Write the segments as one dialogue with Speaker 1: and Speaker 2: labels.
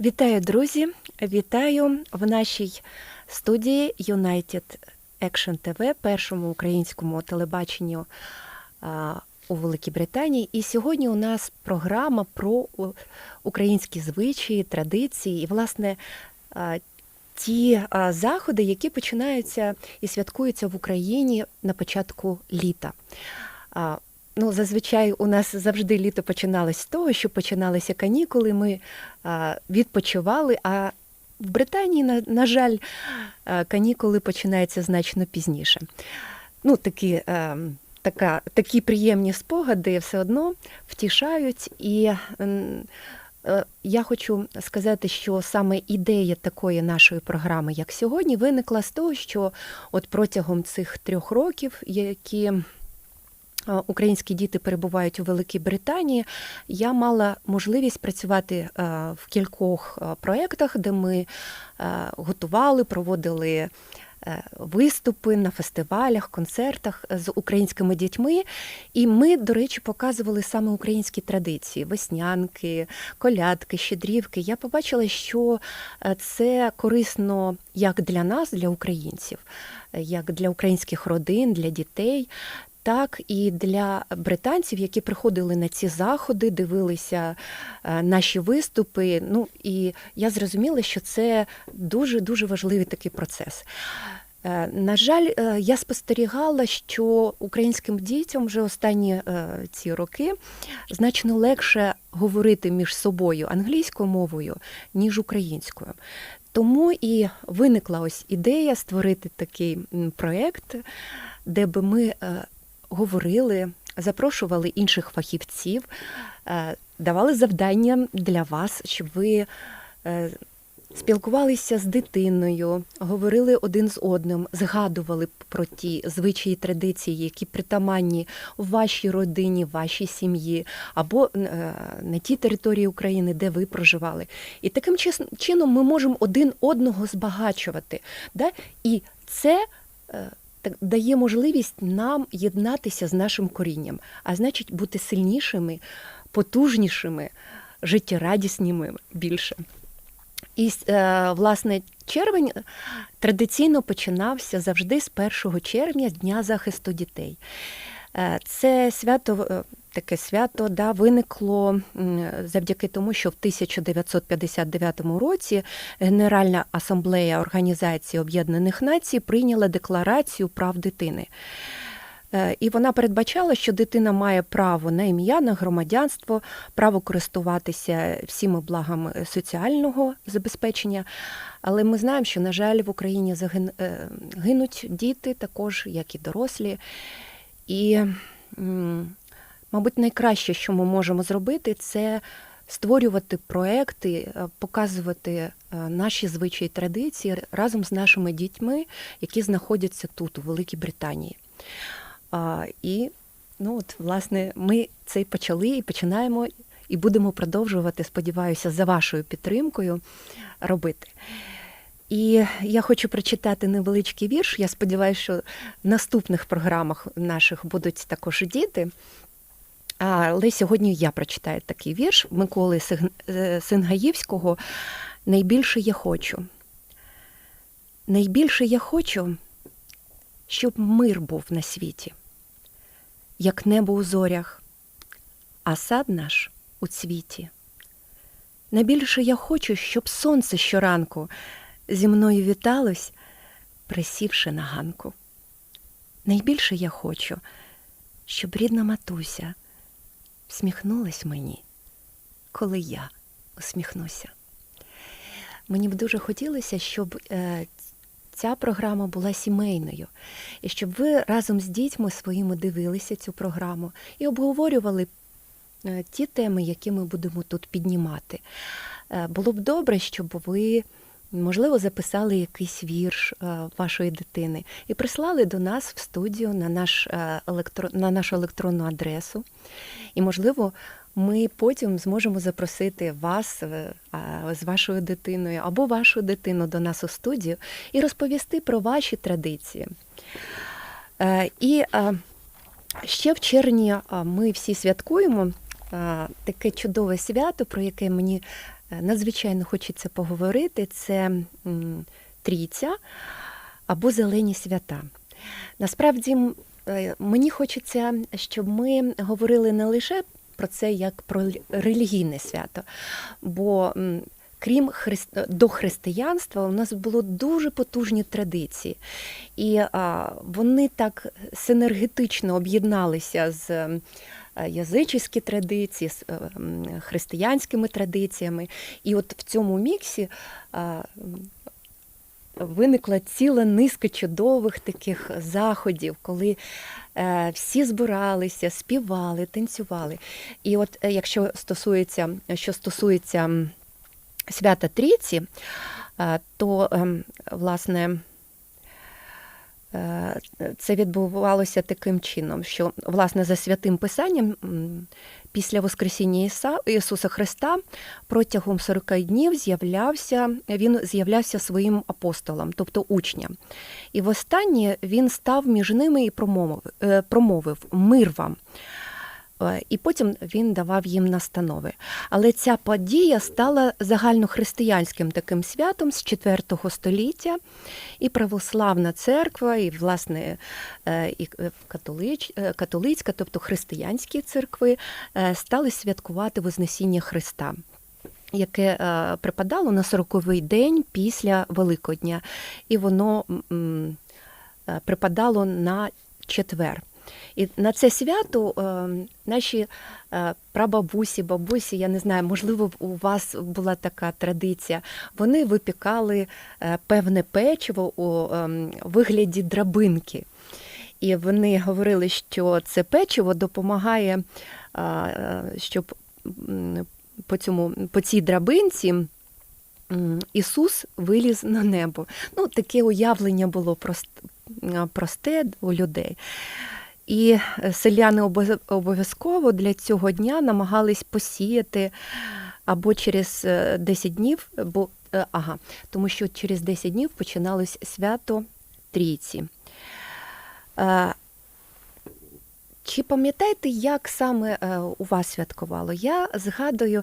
Speaker 1: Вітаю, друзі! Вітаю в нашій студії United Action TV, першому українському телебаченню у Великій Британії. І сьогодні у нас програма про українські звичаї, традиції і, власне, ті заходи, які починаються і святкуються в Україні на початку літа. А, Ну, зазвичай у нас завжди літо починалось з того, що починалися канікули. Ми а, відпочивали. А в Британії, на, на жаль, а, канікули починаються значно пізніше. Ну, такі, е, така, такі приємні спогади все одно втішають. І м, е, я хочу сказати, що саме ідея такої нашої програми, як сьогодні, виникла з того, що от протягом цих трьох років, які Українські діти перебувають у Великій Британії. Я мала можливість працювати е, в кількох е, проєктах, де ми е, готували, проводили виступи на фестивалях, концертах з українськими дітьми. І ми, до речі, показували саме українські традиції: веснянки, колядки, щедрівки. Я побачила, що це корисно як для нас, для українців, як для українських родин, для дітей. Так і для британців, які приходили на ці заходи, дивилися е, наші виступи. Ну і я зрозуміла, що це дуже дуже важливий такий процес. Е, На жаль, е, я спостерігала, що українським дітям вже останні ці роки значно легше говорити між собою англійською мовою, ніж українською. Тому і виникла ось ідея створити такий м, проєкт, де би ми говорили, запрошували інших фахівців, е, давали завдання для вас, щоб ви е, спілкувалися з дитиною, говорили один з одним, згадували про ті звичаї традиції, які притаманні в вашій родині, вашій сім'ї, або е, на тій території України, де ви проживали. І таким чином ми можемо один одного збагачувати. Да? І це так дає можливість нам єднатися з нашим корінням, а значить бути сильнішими, потужнішими, життєрадісними більше. І е, власне червень традиційно починався завжди з 1 червня, Дня захисту дітей. Е, Це свято, е, таке свято да, виникло завдяки тому, що в 1959 році Генеральна асамблея Організації Об'єднаних Націй прийняла декларацію прав дитини. Е, І вона передбачала, що дитина має право на ім'я, на громадянство, право користуватися всіми благами соціального забезпечення. Але ми знаємо, що, на жаль, в Україні е, гинуть діти, також як і дорослі. І, мабуть, найкраще, що ми можемо зробити, це створювати проекти, е, показувати е, наші звичаї традиції разом з нашими дітьми, які знаходяться тут, у Великій Британії. І ну, от, власне, ми це й почали і починаємо, і будемо продовжувати, сподіваюся, за вашою підтримкою робити. І я хочу прочитати невеличкий вірш. Я сподіваюся, що в наступних програмах наших будуть також діти. Але сьогодні я прочитаю такий вірш Миколи е, Сингаївського Найбільше я хочу. Найбільше я хочу, щоб мир був на світі, як небо у зорях, а сад наш у цвіті. Найбільше я хочу, щоб сонце щоранку зі мною віталось, присівши на ганку. Найбільше я хочу, щоб рідна матуся всміхнулась мені, коли я усміхнуся. Мені б дуже хотілося, щоб е, ця програма була сімейною, і щоб ви разом з дітьми своїми дивилися цю програму і обговорювали е, ті теми, які ми будемо тут піднімати. Е, Було б добре, щоб ви, можливо, записали якийсь вірш е, вашої дитини і прислали до нас в студію на, наш, е, електро... на нашу електронну адресу. І, можливо, ми потім зможемо запросити вас е, з вашою дитиною або вашу дитину до нас у студію і розповісти про ваші традиції. І ще в червні ми всі святкуємо таке чудове свято, про яке мені надзвичайно хочеться поговорити, це трійця або зелені свята. Насправді е, мені хочеться, щоб ми говорили не лише про це як про релігійне свято, бо крім христ... до християнства у нас було дуже потужні традиції, і вони так синергетично об'єдналися з. Е, Язичські традиції з е, християнськими традиціями, і от в цьому міксі виникла ціла низка чудових таких заходів, коли е, всі збиралися, співали, танцювали. І от е, якщо стосується, що стосується свята Трійці, е, то ем, власне. Е, Це відбувалося таким чином, що власне за святим писанням після Воскресіння Ісуса Христа протягом 40 днів з'являвся він з'являвся своїм апостолом, тобто учням. І востаннє він став між ними і промовив, е, промовив мир вам. Е, І потім він давав їм настанови. Але ця подія стала загальнохристиянським таким святом з IV століття, і православна церква, і власне е, і е, католич, католицька, тобто християнські церкви, стали святкувати Вознесіння Христа. Яке е, припадало на 40-й день після Великодня, і воно м, е, припадало на четвер. І на це свято е, наші е, прабабусі, бабусі, я не знаю, можливо, у вас була така традиція. Вони випікали е, певне печиво у вигляді драбинки. І вони говорили, що це печиво допомагає, щоб по, цьому, по цій драбинці Ісус виліз на небо. Ну, таке уявлення було прост, просте у людей. І е, селяни обов'язково для цього дня намагались посіяти або через е, 10 днів, бо е, ага, тому що через 10 днів починалось свято Трійці. Е, Чи пам'ятаєте, як саме е, у вас святкувало? Я згадую,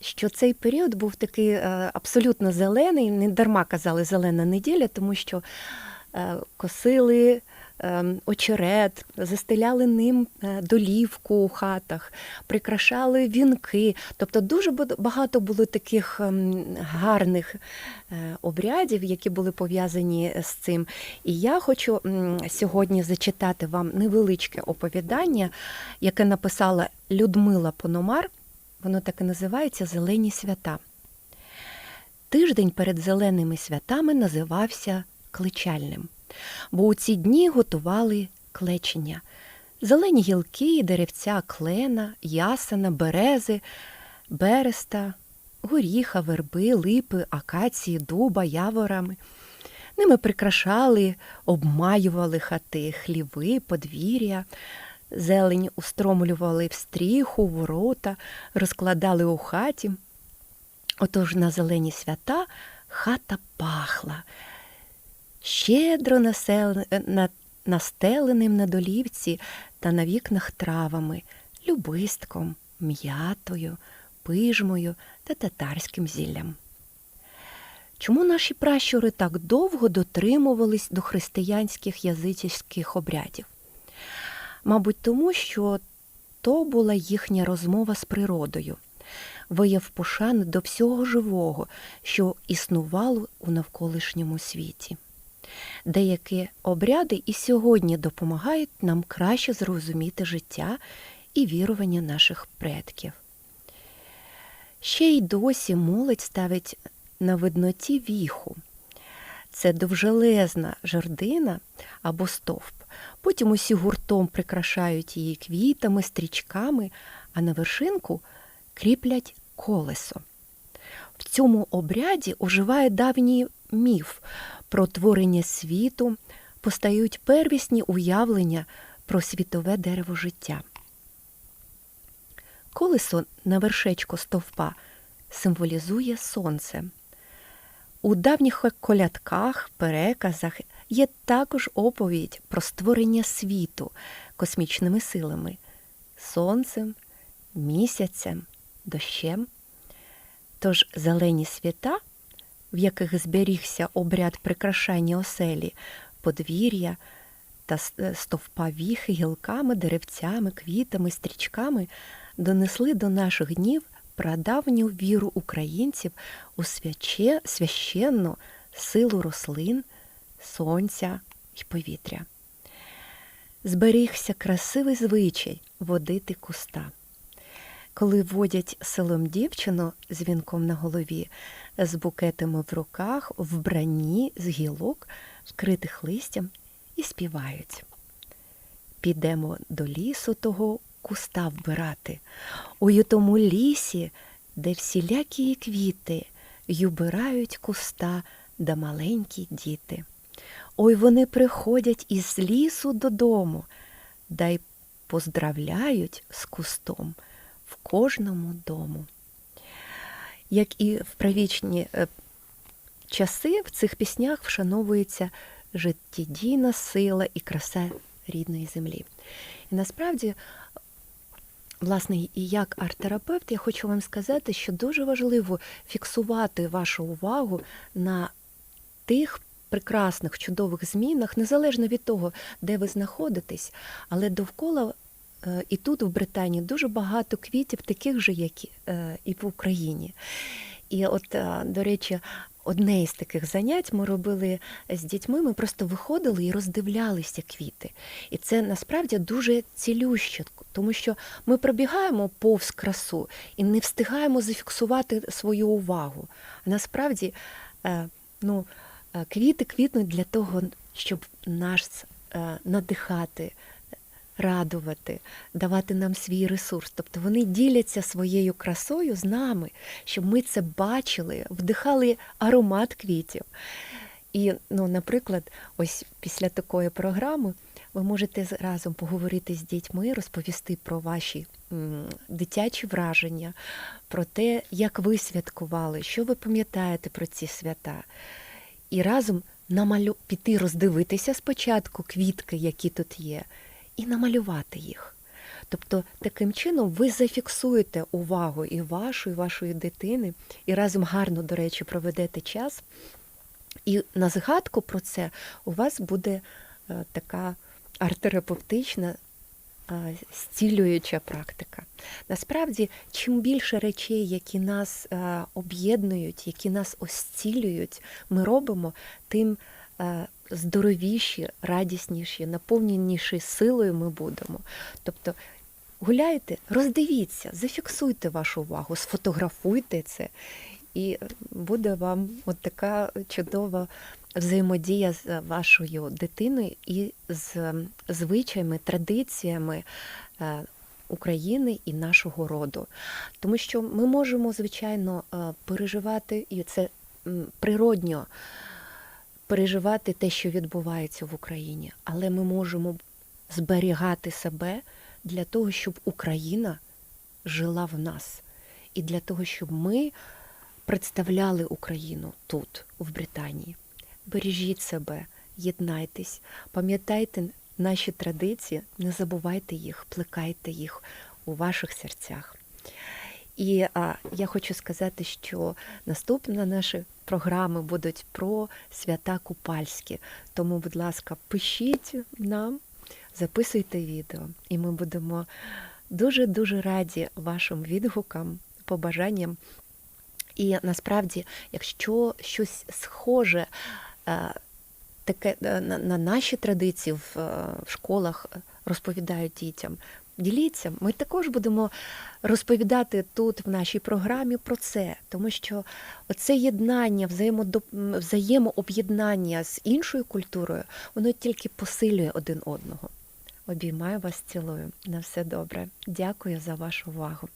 Speaker 1: що цей період був такий е, абсолютно зелений, не дарма казали зелена неділя, тому що е, косили е, очерет, застеляли ним е, долівку у хатах, прикрашали вінки. Тобто дуже багато було таких ем, гарних е, обрядів, які були пов'язані з цим. І я хочу сьогодні зачитати вам невеличке оповідання, яке написала Людмила Пономар. Воно так і називається Зелені свята. Тиждень перед зеленими святами називався кличальним, бо у ці дні готували клечення. Зелені гілки, деревця клена, ясена, берези, береста, горіха, верби, липи, акації, дуба, яворами. Ними прикрашали, обмаювали хати, хліви, подвір'я, зелень устромлювали в стріху, ворота, розкладали у хаті. Отож на зелені свята хата пахла, щедро насел... на... настеленим на долівці та на вікнах травами, любистком, м'ятою, пижмою та татарським зіллям. Чому наші пращури так довго дотримувались до християнських язичських обрядів? Мабуть, тому що то була їхня розмова з природою, вияв пошани до всього живого, що існувало у навколишньому світі. Деякі обряди і сьогодні допомагають нам краще зрозуміти життя і вірування наших предків. Ще й досі молодь ставить на видноті віху. Це довжелезна жердина або стовп. Потім усі гуртом прикрашають її квітами, стрічками, а на вершинку кріплять колесо. В цьому обряді оживає давній міф про творення світу, постають первісні уявлення про світове дерево життя. Колесо на вершечку стовпа символізує сонце. У давніх колядках, переказах є також оповідь про створення світу космічними силами сонцем, місяцем, дощем. Тож зелені свята, в яких зберігся обряд прикрашання оселі, подвір'я та е, стовпа віхи гілками, деревцями, квітами, стрічками, донесли до наших днів прадавню віру українців у свяче, священну силу рослин, сонця і повітря. Зберігся красивий звичай водити куста. Коли водять селом дівчину з вінком на голові, з букетами в руках, вбранні з гілок, вкритих листям, і співають. Підемо до лісу того куста вбирати, у тому лісі, де всілякі квіти, й убирають куста да маленькі діти. Ой, вони приходять із лісу додому, да й поздравляють з кустом в кожному дому. Як і в правічні е, часи, в цих піснях вшановується життєдійна сила і краса рідної землі. І насправді, власне, і як арт-терапевт, я хочу вам сказати, що дуже важливо фіксувати вашу увагу на тих прекрасних, чудових змінах, незалежно від того, де ви знаходитесь, але довкола і тут, в Британії, дуже багато квітів, таких же, як і, е, в Україні. І от, е, до речі, одне із таких занять ми робили з дітьми. Ми просто виходили і роздивлялися квіти. І це насправді дуже цілюще, тому що ми пробігаємо повз красу і не встигаємо зафіксувати свою увагу. Насправді, е, ну, е, квіти квітнуть для того, щоб нас е, надихати. Радувати, давати нам свій ресурс. Тобто вони діляться своєю красою з нами, щоб ми це бачили, вдихали аромат квітів. І, ну, наприклад, ось після такої програми ви можете разом поговорити з дітьми, розповісти про ваші дитячі враження, про те, як ви святкували, що ви пам'ятаєте про ці свята. І разом намалю... піти роздивитися спочатку квітки, які тут є, і намалювати їх. Тобто таким чином ви зафіксуєте увагу і вашу, і вашої дитини, і разом гарно, до речі, проведете час. І на згадку про це у вас буде е, така арт-терапевтична е, зцілююча практика. Насправді, чим більше речей, які нас е, об'єднують, які нас осцілюють, ми робимо, тим е, здоровіші, радісніші, наповненіші силою ми будемо. Тобто гуляйте, роздивіться, зафіксуйте вашу увагу, сфотографуйте це, і буде вам от така чудова взаємодія з вашою дитиною і з звичаями, традиціями е, України і нашого роду. Тому що ми можемо, звичайно, е, переживати, і це природньо переживати те, що відбувається в Україні, але ми можемо зберігати себе для того, щоб Україна жила в нас, і для того, щоб ми представляли Україну тут, в Британії. Бережіть себе, єднайтесь, пам'ятайте наші традиції, не забувайте їх, плекайте їх у ваших серцях. І а, я хочу сказати, що наступні наші програми будуть про свята купальські. Тому, будь ласка, пишіть нам, записуйте відео, і ми будемо дуже-дуже раді вашим відгукам, побажанням. І насправді, якщо щось схоже е, таке е, на, на наші традиції в, е, школах розповідають дітям, діліться. Ми також будемо розповідати тут в нашій програмі про це, тому що це єднання, взаємооб'єднання з іншою культурою, воно тільки посилює один одного. Обіймаю вас цілую. На все добре. Дякую за вашу увагу.